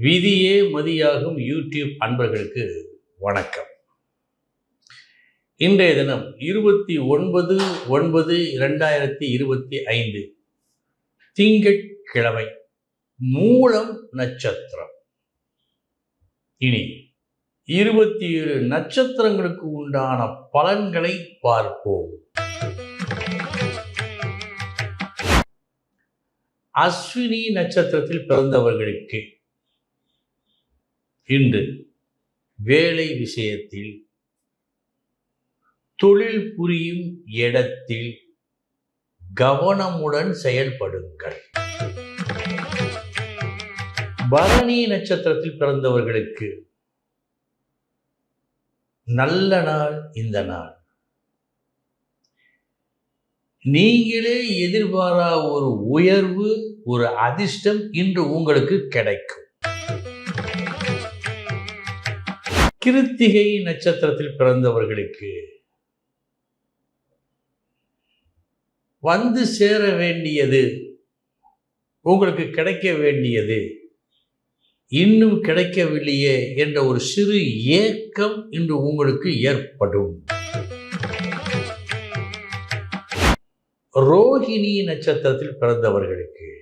விதியே மதியாகும் யூடியூப் அன்பர்களுக்கு வணக்கம். இன்றைய தினம் இருபத்தி ஒன்பது ஒன்பது இரண்டாயிரத்தி இருபத்தி ஐந்து. திங்கட்கிழமை மூலம் நட்சத்திரம். இனி இருபத்தி ஏழு நட்சத்திரங்களுக்கு உண்டான பலன்களை பார்ப்போம். அஸ்வினி நட்சத்திரத்தில் பிறந்தவர்களுக்கு இன்று வேலை விஷயத்தில் தொழில் புரியும் இடத்தில் கவனமுடன் செயல்படுங்கள். பரணி நட்சத்திரத்தில் பிறந்தவர்களுக்கு நல்ல நாள் இந்த நாள். நீங்களே எதிர்பாரா ஒரு உயர்வு ஒரு அதிர்ஷ்டம் இன்று உங்களுக்கு கிடைக்கும். கிருத்திகை நட்சத்திரத்தில் பிறந்தவர்களுக்கு வந்து சேர வேண்டியது உங்களுக்கு கிடைக்க வேண்டியது இன்னும் கிடைக்கவில்லையே என்ற ஒரு சிறு ஏக்கம் இன்று உங்களுக்கு ஏற்படும். ரோஹிணி நட்சத்திரத்தில் பிறந்தவர்களுக்கு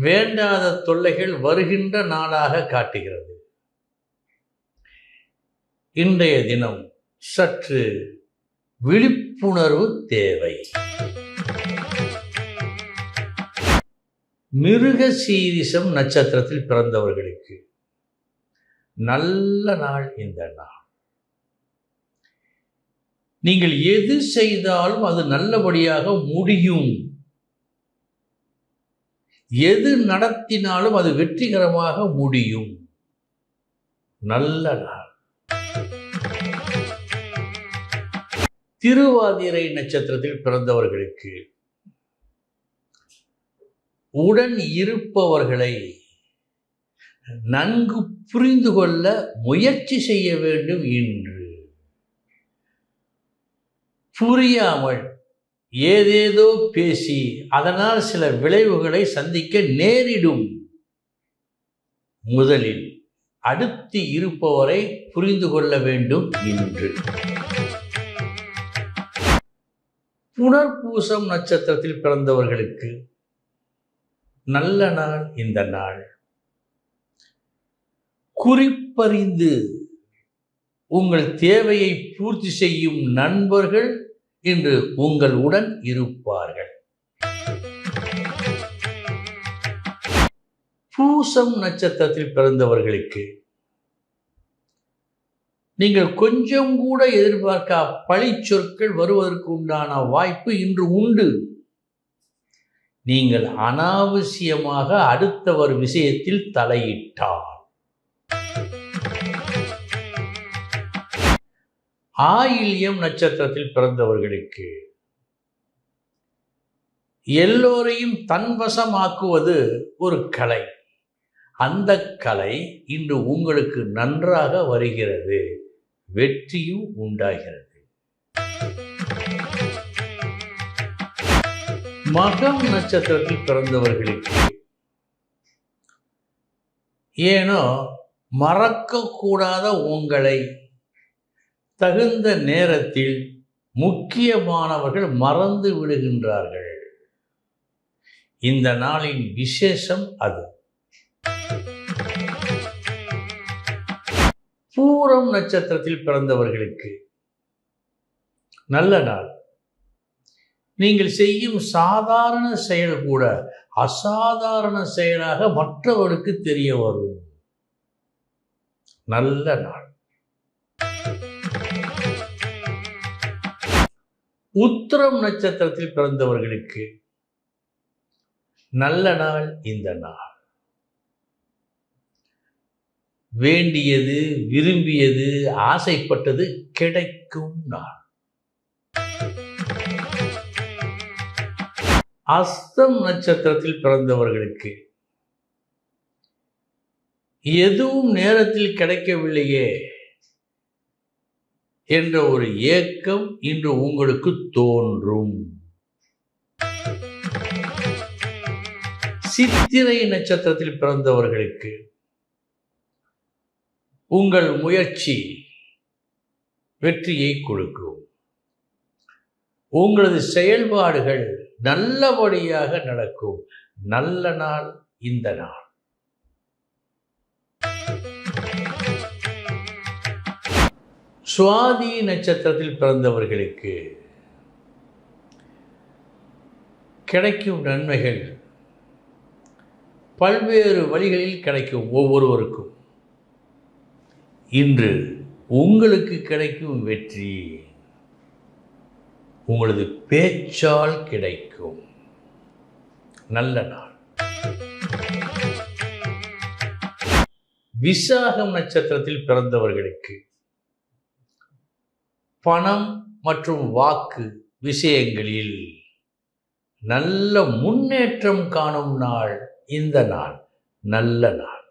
வேண்டாத தொல்லைகள் வருகின்ற நாளாக காட்டுகிறது. இன்றைய தினம் சற்று விழிப்புணர்வு தேவை. மிருக சீரிசம் நட்சத்திரத்தில் பிறந்தவர்களுக்கு நல்ல நாள் இந்த நாள். நீங்கள் எது செய்தாலும் அது நல்லபடியாக முடியும். எது நடத்தினாலும் அது வெற்றிகரமாக முடியும். நல்ல நாள். திருவாதிரை நட்சத்திரத்தில் பிறந்தவர்களுக்கு உடன் இருப்பவர்களை நன்கு புரிந்து கொள்ள முயற்சி செய்ய வேண்டும் என்று புரியாமல் ஏதேதோ பேசி அதனால் சில விளைவுகளை சந்திக்க நேரிடும். முதலில் அடுத்து இருப்பவரை புரிந்து கொள்ள வேண்டும் என்று. புனர்பூசம் நட்சத்திரத்தில் பிறந்தவர்களுக்கு நல்ல நாள் இந்த நாள். குறிப்பறிந்து உங்கள் தேவையை பூர்த்தி செய்யும் நண்பர்கள் இன்று உங்களுடன் இருப்பார்கள். பூசம் நட்சத்திரத்தில் பிறந்தவர்களுக்கு நீங்கள் கொஞ்சம் கூட எதிர்பார்க்க பழி சொற்கள் வருவதற்கு உண்டான வாய்ப்பு இன்று உண்டு. நீங்கள் அனாவசியமாக அடுத்தவர் விஷயத்தில் தலையிட்டார் ஆயில்யம் நட்சத்திரத்தில் பிறந்தவர்களுக்கு எல்லோரையும் தன்வசமாக்குவது ஒரு கலை. அந்த கலை இன்று உங்களுக்கு நன்றாக வருகிறது. வெற்றியும் உண்டாகிறது. மகம் நட்சத்திரத்தில் பிறந்தவர்களுக்கு ஏனோ மறக்கக்கூடாத உங்களை தகுந்த நேரத்தில் முக்கியமானவர்கள் மறந்து விடுகின்றார்கள். இந்த நாளின் விசேஷம் அது. பூரம் நட்சத்திரத்தில் பிறந்தவர்களுக்கு நல்ல நாள். நீங்கள் செய்யும் சாதாரண செயல் கூட அசாதாரண செயலாக மற்றவர்களுக்கு தெரிய வரும். நல்ல நாள். உத்திரம் நட்சத்திரத்தில் பிறந்தவர்களுக்கு நல்ல நாள் இந்த நாள். வேண்டியது விரும்பியது ஆசைப்பட்டது கிடைக்கும் நாள். அஸ்தம் நட்சத்திரத்தில் பிறந்தவர்களுக்கு எதுவும் நேரத்தில் கிடைக்கவில்லையே. என்ற ஒரு ஏக்கம் இன்று உங்களுக்கு தோன்றும். சித்திரை நட்சத்திரத்தில் பிறந்தவர்களுக்கு உங்கள் முயற்சி வெற்றியை கொடுக்கும். உங்களது செயல்பாடுகள் நல்லபடியாக நடக்கும். நல்ல நாள் இந்த நாள். சுவாதி நட்சத்திரத்தில் பிறந்தவர்களுக்கு கிடைக்கும் நன்மைகள் பல்வேறு வழிகளில் கிடைக்கும் ஒவ்வொருவருக்கும். இன்று உங்களுக்கு கிடைக்கும் வெற்றி உங்களது பேச்சால் கிடைக்கும். நல்ல நாள். விசாகம் நட்சத்திரத்தில் பிறந்தவர்களுக்கு பணம் மற்றும் வாக்கு விஷயங்களில் நல்ல முன்னேற்றம் காணும் நாள் இந்த நாள் நல்ல நாள்.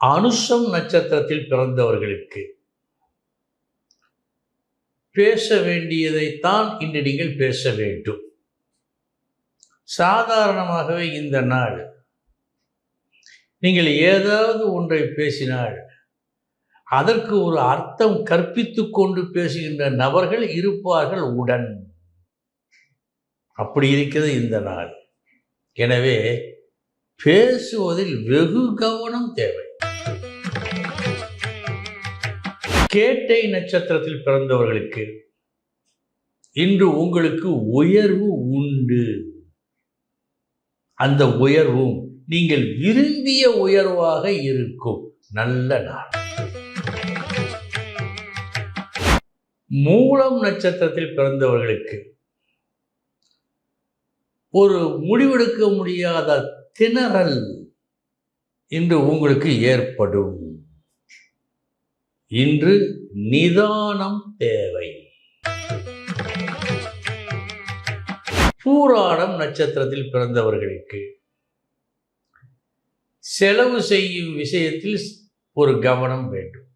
அனுஷம் நட்சத்திரத்தில் பிறந்தவர்களுக்கு பேச வேண்டியதைத்தான் இன்று நீங்கள் பேச வேண்டும். சாதாரணமாகவே இந்த நாள் நீங்கள் ஏதாவது ஒன்றை பேசினால் அதற்கு ஒரு அர்த்தம் கற்பித்து கொண்டு பேசுகின்ற நபர்கள் இருப்பார்கள் உடன். அப்படி இருக்கிறது இந்த நாள். எனவே பேசுவதில் வெகு கவனம் தேவை. கேட்டை நட்சத்திரத்தில் பிறந்தவர்களுக்கு இன்று உங்களுக்கு உயர்வு உண்டு. அந்த உயர்வும் நீங்கள் விரும்பிய உயர்வாக இருக்கும். நல்ல நாள். மூலம் நட்சத்திரத்தில் பிறந்தவர்களுக்கு ஒரு முடிவெடுக்க முடியாத திணறல் இன்று உங்களுக்கு ஏற்படும். இன்று நிதானம் தேவை. பூராடம் நட்சத்திரத்தில் பிறந்தவர்களுக்கு செலவு செய்யும் விஷயத்தில் ஒரு கவனம் வேண்டும்.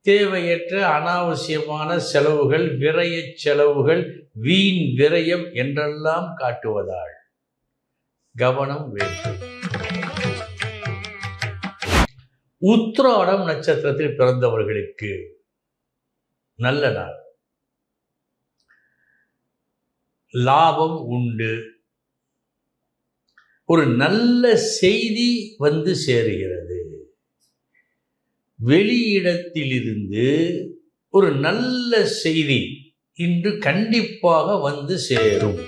தேவையற்ற அனாவசியமான செலவுகள் விரய செலவுகள் வீண் விரயம் என்றெல்லாம் காட்டுவதால் கவனம் வேண்டும். உத்ராடம் நட்சத்திரத்தில் பிறந்தவர்களுக்கு நல்ல நாள். லாபம் உண்டு. ஒரு நல்ல செய்தி வந்து சேருகிறது. வெளியிடத்திலிருந்து ஒரு நல்ல செய்தி இன்று கண்டிப்பாக வந்து சேரும்.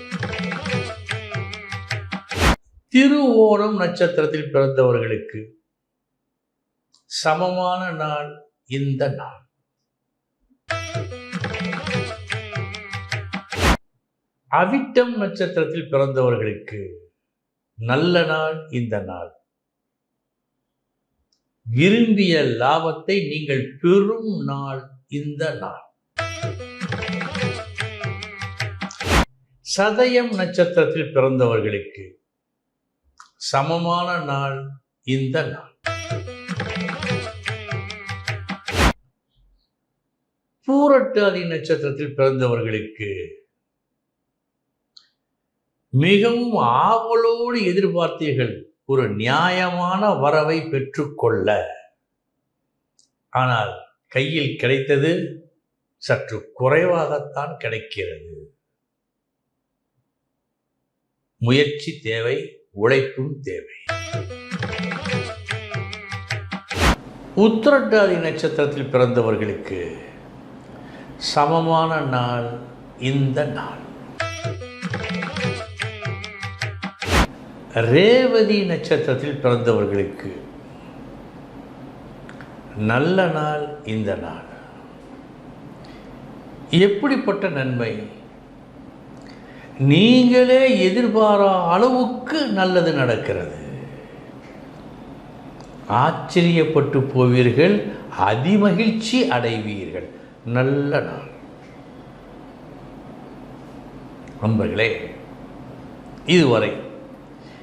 திருவோணம் நட்சத்திரத்தில் பிறந்தவர்களுக்கு சமமான நாள் இந்த நாள். அவிட்டம் நட்சத்திரத்தில் பிறந்தவர்களுக்கு நல்ல நாள் இந்த நாள். விரும்பிய லாபத்தை நீங்கள் பெறும் நாள் இந்த நாள். சதயம் நட்சத்திரத்தில் பிறந்தவர்களுக்கு சமமான நாள் இந்த நாள். பூரட்டாதி நட்சத்திரத்தில் பிறந்தவர்களுக்கு மிகவும் ஆவலோடு எதிர்பார்த்தீர்கள் ஒரு நியாயமான வரவை பெற்றுக்கொள்ள. ஆனால் கையில் கிடைத்தது சற்று குறைவாகத்தான் கிடைக்கிறது. முயற்சி தேவை உழைப்பும் தேவை. உத்திரட்டாதி நட்சத்திரத்தில் பிறந்தவர்களுக்கு சமமான நாள் இந்த நாள். ரேவதி நட்சத்திரத்தில் பிறந்தவர்களுக்கு நல்ல நாள் இந்த நாள். எப்படிப்பட்ட நன்மை? நீங்களே எதிர்பாரா அளவுக்கு நல்லது நடக்கிறது. ஆச்சரியப்பட்டு போவீர்கள் அதிமகிழ்ச்சி அடைவீர்கள். நல்ல நாள். நண்பர்களே இதுவரை